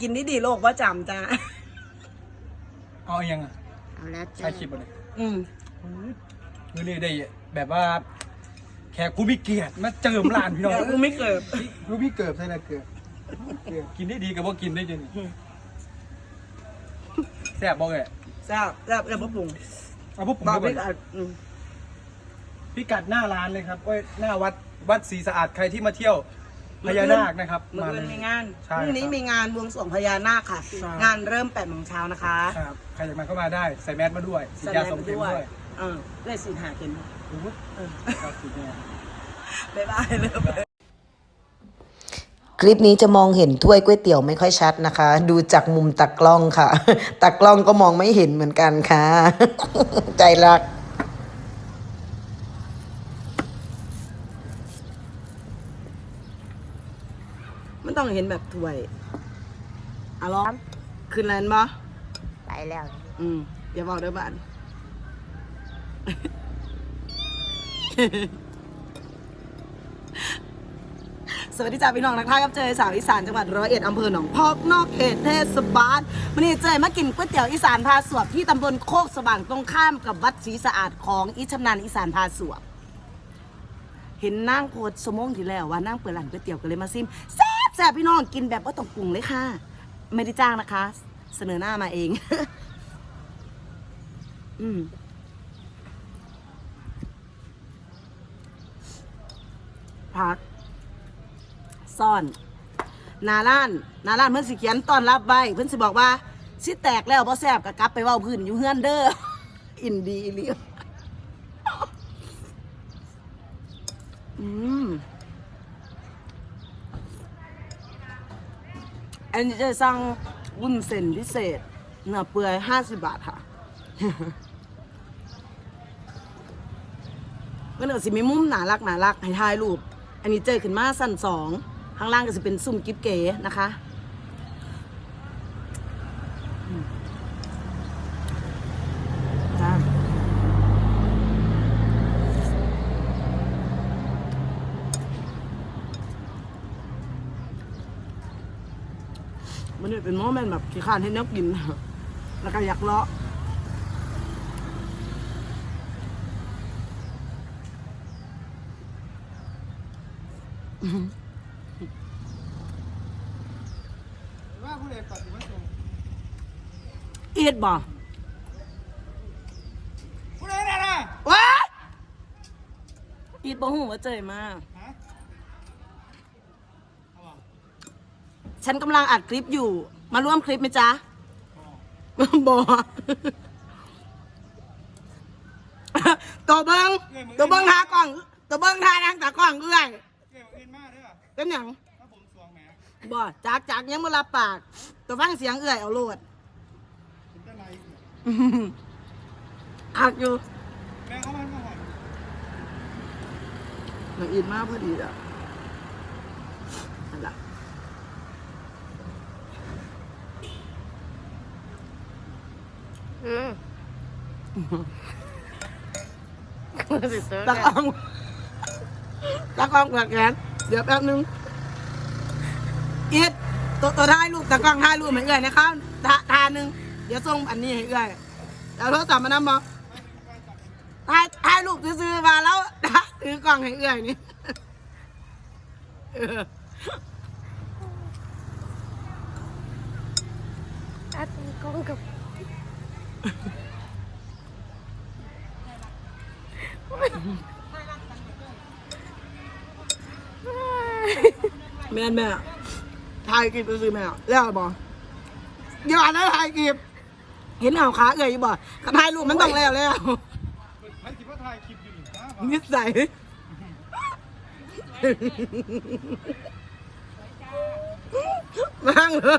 กินดีดีๆโลกว่าจำจ้าเอาอีกยังอะเอาแล้วใช้คลิปอะไรอืมมือนี้ได้แบบว่า แขกกูมีเกียรติมาเจิมร้านพี่น้องกูไม่เกิดกูมีเกิบใช่ไหมเกิบเกิบกินได้ดีกับว่ากินได้จริงแซ่บบ่เลยแซ่บแซ่บแล้วมะปรุงเอาพวกผมบอกไปไม่ก่อนกัดอืมพิกัดหน้าร้านเลยครับเอ้ยหน้าวัดวัดศรีสะอาดใครที่มาเที่ยว พญานาคนะครับเมื่อคืนเลยมีงานใช่พรุ่งนี้ครับมีงานบวงสรวงพญานาคค่ะ ใช่ งานเริ่ม8โมงเช้านะคะครับใครอยากมาก็มาได้ใส่แมสมาด้วยสียาสองเข็มด้วยเออได้สีหาเข็มโอ้โหครับสีแดง บ๊ายบายเริ่มเลย คลิปนี้จะมองเห็นถ้วยก๋วยเตี๋ยวไม่ค่อยชัดนะคะ ดูจากมุมตักกล้องค่ะตักกล้องก็มองไม่เห็นเหมือนกันค่ะ ใจรัก ต้องเห็นแบบถ้วยอะลองขึ้นแลนด์บ่ไปแล้วอืมอย่าบอกเด้อบ้านสวัสดีจ้าพี่น้องนักท่ายครับเจอสาวอีสานจังหวัดร้อยเอ็ดอำเภอหนองพอกนอกเขตเทศบาลวันนี้เจอมากินก๋วยเตี๋ยวอีสานพาสวบที่ตำบลโคกสว่างตรงข้ามกับวัดศรีสะอาดของอิชำนาญอีสานพาสวบเห็นนางโพดสมงที่แล้วว่านั่งเปิดร้านก๋วยเตี๋ยวก็เลยมาซิมแซ่บ แซ่บพี่น้องกินแบบว่าต้องปรุงเลยค่ะ ไม่ได้จ้างนะคะ เสนอหน้ามาเอง อืมพัก ซ่อนนาล้านนาล้านเพิ่อนสิเขียนต้อนรับไว้เพิ่อนสิบอกว่าสิแตกแล้วบ่แซ่บก็กลับไปเว้าพื้นอยู่เฮือนเด้ออินดีอีหลีอืม อันนี้จะสั่งวุ้นเส้นพิเศษเนื้อเปื่อย50บาทค่ะก็เนื้อสิมีมุมหนารักหนารักให้ถ่ายรูป อันนี้เจอขึ้นมาสั้นสองข้างล่างก็จะเป็นซุ่มกิ๊บเก๋นะคะ มันนี่เป็นโมเมนต์แบบขี้ข้านให้นักกิน แล้วก็อยากเลาะว่าผู้ใดตัดสินมาส่งเอียดบ่ผู้ใดน่ะนะว้าอีดบ่หูว่าเจยมาก ฮะ ฉันกำลังอัดคลิปอยู่ มาร่วมคลิปไหมจ๊ะบอตัวเบิ้งตัวเบิ้งทากล้อง ตัวเบิ้งทาทางตากล้องเอื้อยเกี่ยวอื่นมาเด้อเป็นหยังถ้าผมสวงแหมบอจากจากยังไม่รับปาก ตัวฟังเสียงเอื้อยเอาโลดผมจะไล่อักอยู่แม่เขามันมาหอยมันอินมากพอดีอะนั่นแหละ อืมกูสิเจอตากันกล้องตากล้องเปิดแขนเดี๋ยวแป๊บนึงอีดตัวตัวท้ายรูปตากล้องท้ายรูปเหมือนเอื้อยนะครับทาทาหนึ่งเดี๋ยวส่งอันนี้ให้เอื้อยแล้วโทรศัพท์มานำบอถ่ายถ่ายรูปซื้อๆมาแล้วถือกล้องให้เอื้อยนี่เอออัดกล้องกับ แม่นแม่ถ่ายคลิปซื้อแม่แล้วบอเดี๋ยวอ่านแล้วถ่ายคลิปเห็นเอาขาเอื้อยอยู่บ่กระถ่ายรูปมันต้องแล้วแล้วใครคิดว่าถ่ายคลิปอยู่นี่นะนิสัยนั่งเลย